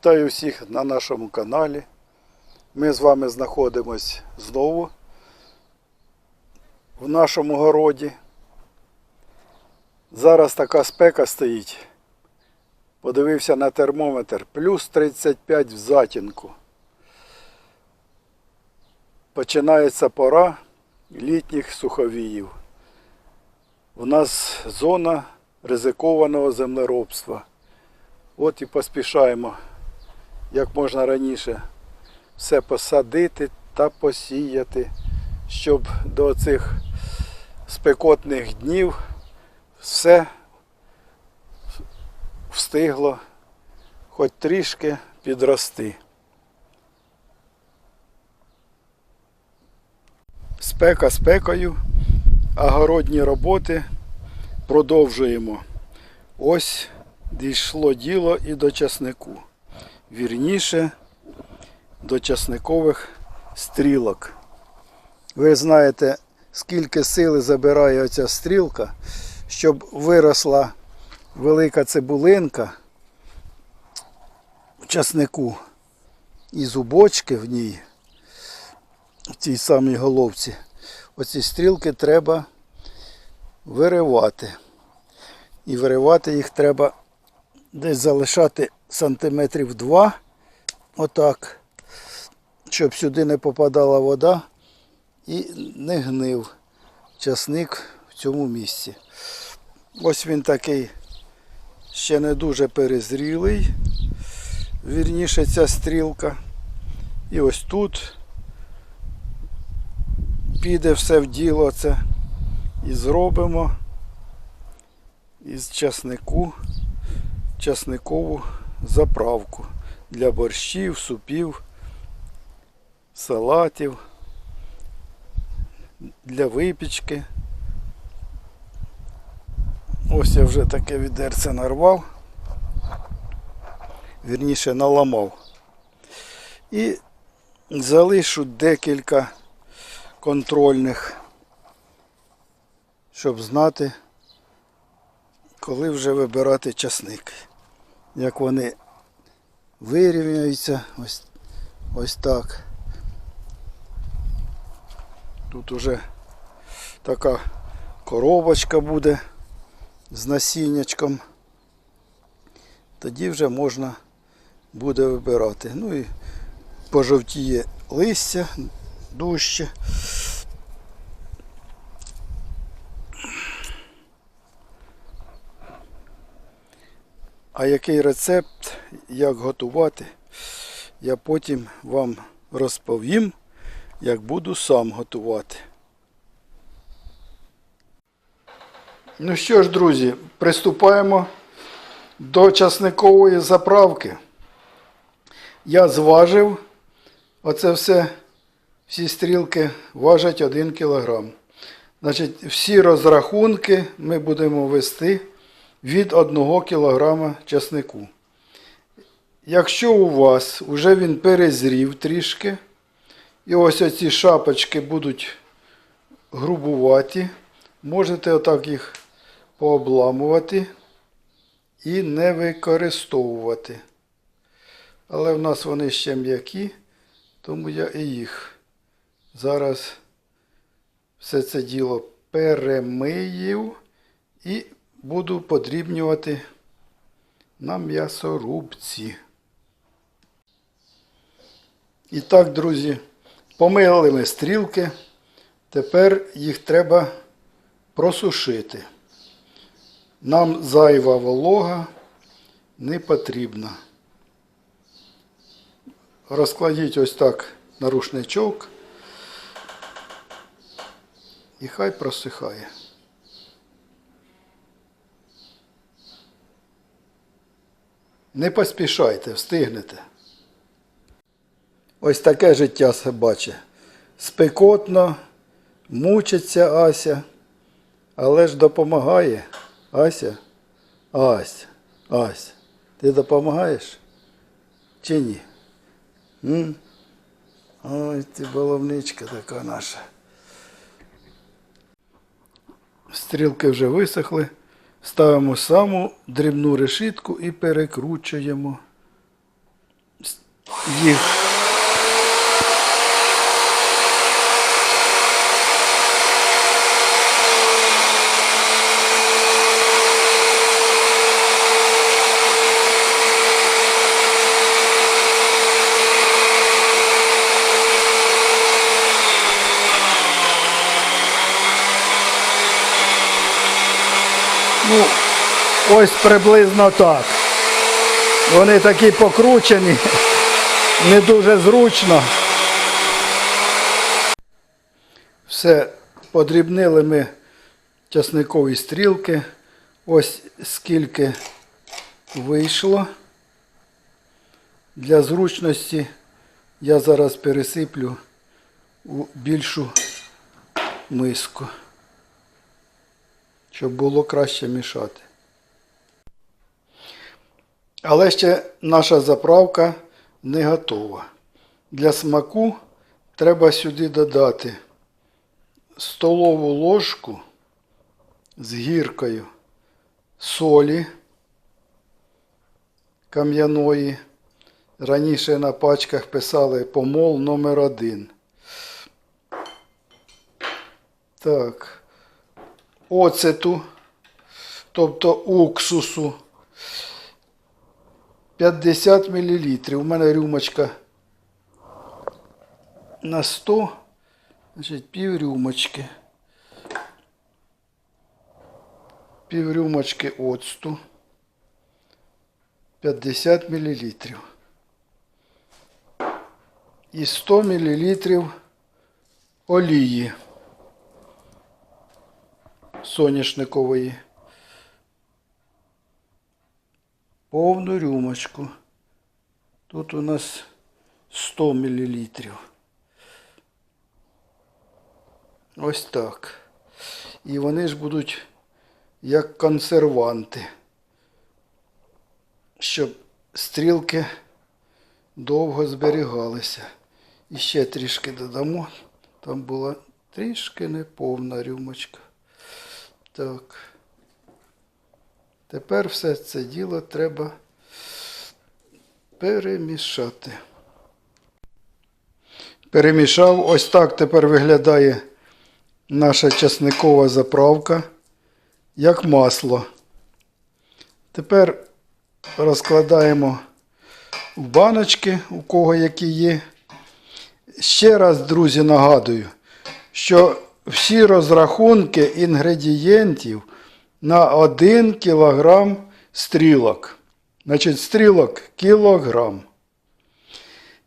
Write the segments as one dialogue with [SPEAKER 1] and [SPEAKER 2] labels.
[SPEAKER 1] Вітаю всіх на нашому каналі. Ми з вами знаходимось знову в нашому городі. Зараз така спека стоїть. Подивився на термометр. Плюс 35 в затінку. Починається пора літніх суховіїв. У нас зона ризикованого землеробства. От і поспішаємо як можна раніше все посадити та посіяти, щоб до цих спекотних днів все встигло хоч трішки підрости. Спека спекою, а городні роботи продовжуємо. Ось дійшло діло і до часнику. Вірніше, до часникових стрілок. Ви знаєте, скільки сили забирає оця стрілка, щоб виросла велика цибулинка в часнику і зубочки в ній, в цій самій головці. Оці стрілки треба виривати. І виривати їх треба десь залишати сантиметрів два, отак, щоб сюди не попадала вода і не гнив часник в цьому місці. Ось він такий ще не дуже перезрілий, вірніше ця стрілка. І ось тут піде все в діло це і зробимо із часнику часникову заправку для борщів, супів, салатів, для випічки. Ось я вже таке відерце нарвав, вірніше наламав. І залишу декілька контрольних, щоб знати, коли вже вибирати часник. Як вони вирівняються, ось, ось так. Тут уже така коробочка буде з насіннячком. Тоді вже можна буде вибирати. Ну і пожовтіє листя дужче. А який рецепт, як готувати, я потім вам розповім, як буду сам готувати. Ну що ж, друзі, приступаємо до часникової заправки. Я зважив, оце все, всі стрілки важать 1 кг. Значить, всі розрахунки ми будемо вести від 1 кг часнику. Якщо у вас вже він перезрів трішки, і ось оці шапочки будуть грубуваті, можете отак їх пообламувати і не використовувати. Але в нас вони ще м'які, тому я і їх зараз все це діло перемию і буду подрібнювати на м'ясорубці. І так, друзі, помили ми стрілки. Тепер їх треба просушити. Нам зайва волога не потрібна. Розкладіть ось так на рушничок і хай просихає. Не поспішайте, встигнете. Ось таке життя собаче. Спекотно, мучиться Ася, але ж допомагає. Ася, Ася, Ася, ти допомагаєш? Чи ні? М? Ой, ти баловничка така наша. Стрілки вже висохли. Ставимо саму дрібну решітку і перекручуємо їх. Ну, ось приблизно так. Вони такі покручені, не дуже зручно. Все, подрібнили ми часникові стрілки. Ось скільки вийшло. Для зручності я зараз пересиплю у більшу миску, щоб було краще мішати. Але ще наша заправка не готова. Для смаку треба сюди додати столову ложку з гіркою солі кам'яної. Раніше на пачках писали помол номер один. Так. Оцету, тобто уксусу. 50 мл. У мене рюмочка на 100, значить пів рюмочки. Пів рюмочки оцту. 50 мл. І 100 мл олії соняшникової. повну рюмочку. Тут у нас 100 мл. Ось так. І вони ж будуть як консерванти, щоб стрілки довго зберігалися. І ще трішки додамо. Там була трішки неповна рюмочка. Так. Тепер все це діло треба перемішати. Перемішав. Ось так тепер виглядає наша часникова заправка, як масло. Тепер розкладаємо в баночки, у кого які є. Ще раз, друзі, нагадую, що всі розрахунки інгредієнтів на 1 кілограм стрілок. Значить, стрілок кілограм.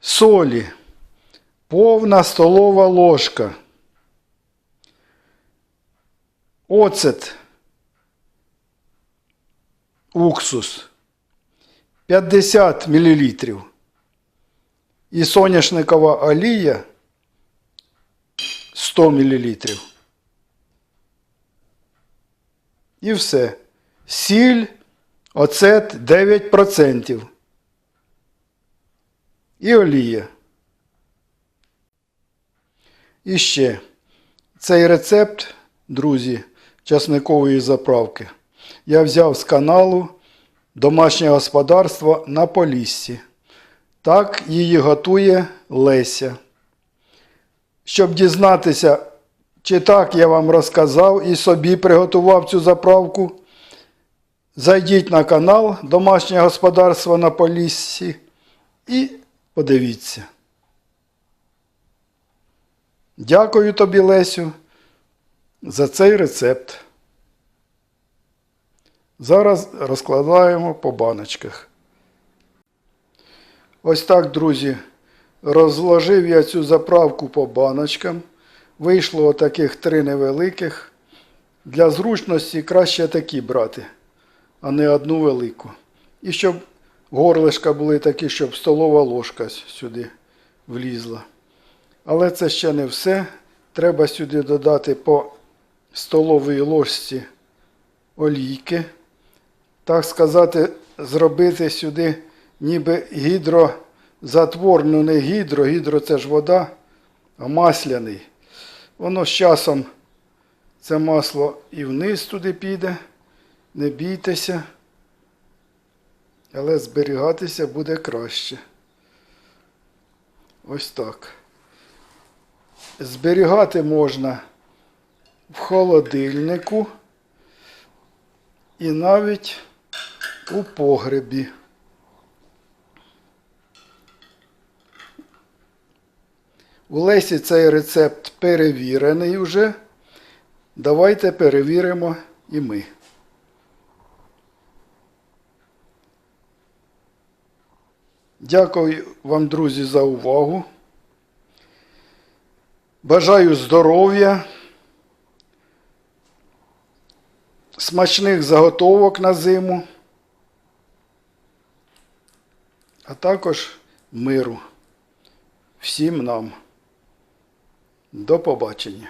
[SPEAKER 1] Солі. Повна столова ложка. Оцет. Уксус. 50 мл. І соняшникова олія 100 мл. І все. Сіль, оцет 9%. І олія. І ще цей рецепт, друзі, часникової заправки, я взяв з каналу Домашнє господарство на Поліссі. Так її готує Леся. Щоб дізнатися, чи так я вам розказав і собі приготував цю заправку, зайдіть на канал Домашнє господарство на Поліссі і подивіться. Дякую тобі, Лесю, за цей рецепт. Зараз розкладаємо по баночках. Ось так, друзі, розложив я цю заправку по баночкам. Вийшло таких три невеликих. Для зручності краще такі брати, а не одну велику. І щоб горлишка були такі, щоб столова ложка сюди влізла. Але це ще не все. Треба сюди додати по столовій ложці олійки. Так сказати, зробити сюди ніби ну не гідро, гідро це ж вода, а масляний. Воно з часом це масло і вниз туди піде. Не бійтеся, але зберігатися буде краще. Ось так. Зберігати можна в холодильнику і навіть у погребі. У Лесі цей рецепт перевірений вже. Давайте перевіримо і ми. Дякую вам, друзі, за увагу. Бажаю здоров'я, смачних заготовок на зиму, а також миру всім нам. До побачення.